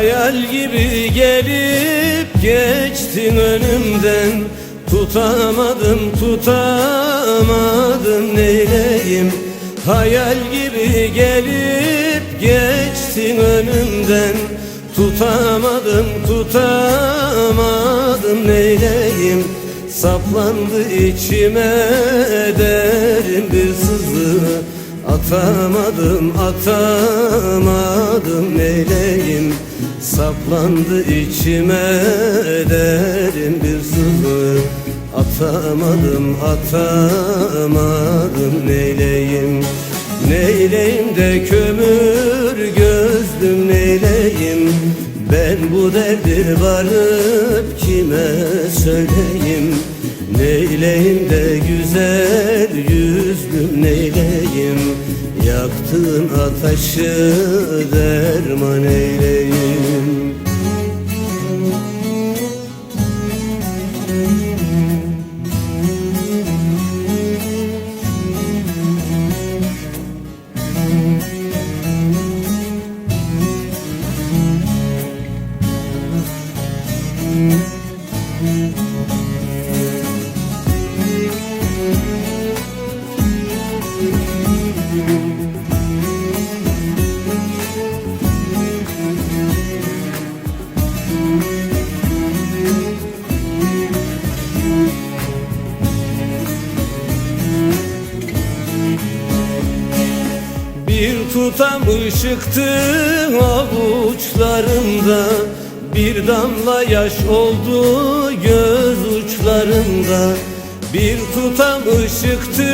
gibi gelip geçtin önümden. Tutamadım tutamadım neyleyim? Hayal gibi gelip geçtin önümden. Tutamadım tutamadım neyleyim? Saplandı içime derin bir sızı. Atamadım atamadım Saplandı içime derin bir sızı. Atamadım atamadım neyleyim? Neyleyim de kömür gözlüm neyleyim? Ben bu derdi varıp kime söyleyeyim Neyleyim de güzel yüzlüm neyleyim? Yaktığın ateşi derman eyleyim Bir tutam ışıktı avuçlarımda. Bir damla yaş oldu göz uçlarımda Bir tutam ışıktı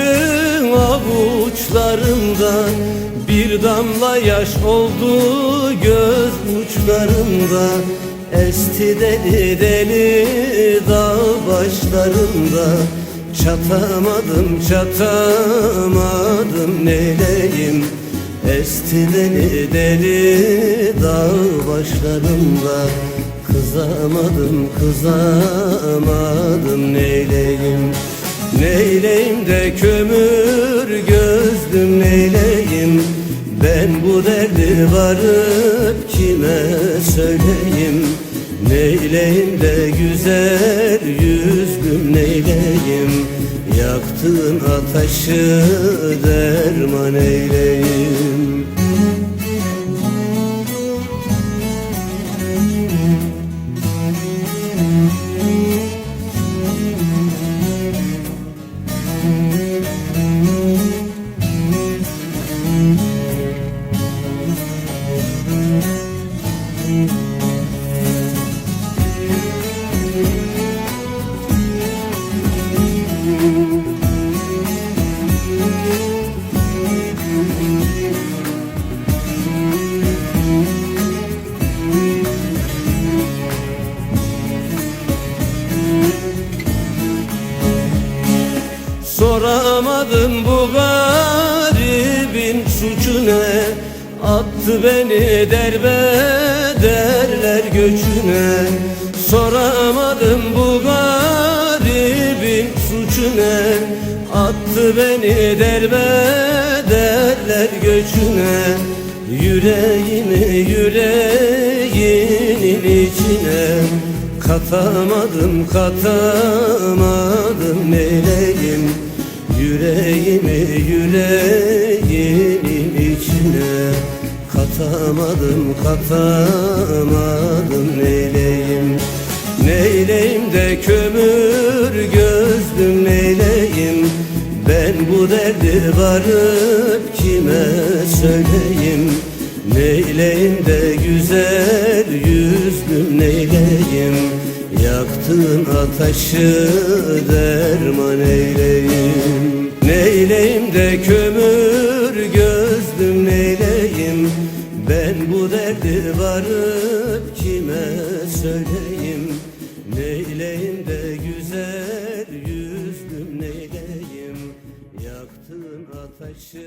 avuçlarımda. Bir damla yaş oldu göz uçlarımda. Esti deli deli dağ başlarında. Çatamadım çatamadım neyleyim Esti deli deli dağ başlarında. Kızamadım kızamadım neyleyim kömür gözlüm neyleyim Ben bu derdi varıp kime söyleyeyim? Neyleyim de güzel yüzlüm neyleyim Yaktığın ateşi derman eyleyim Soramadım bu garibin suçu ne Attı beni derbe derler göçüne. Soramadım bu garibin suçu ne Attı beni derbe derler göçüne. Yüreğimi yüreğinin içine. Katamadım katamadım neyleyim Yüreğimi yüreğinin içine Katamadım katamadım neyleyim Neyleyim de kömür gözlüm neyleyim Ben bu derdi varıp kime söyleyeyim? Neyleyim de güzel yüzlüm neyleyim Yaktığın ateşi derman eyleyim Neyleyim de kömür gözlüm neyleyim? Ben bu derdi varıp kime söyleyeyim? Neyleyim de güzel yüzlüm neyleyim? Yaktığın ateşi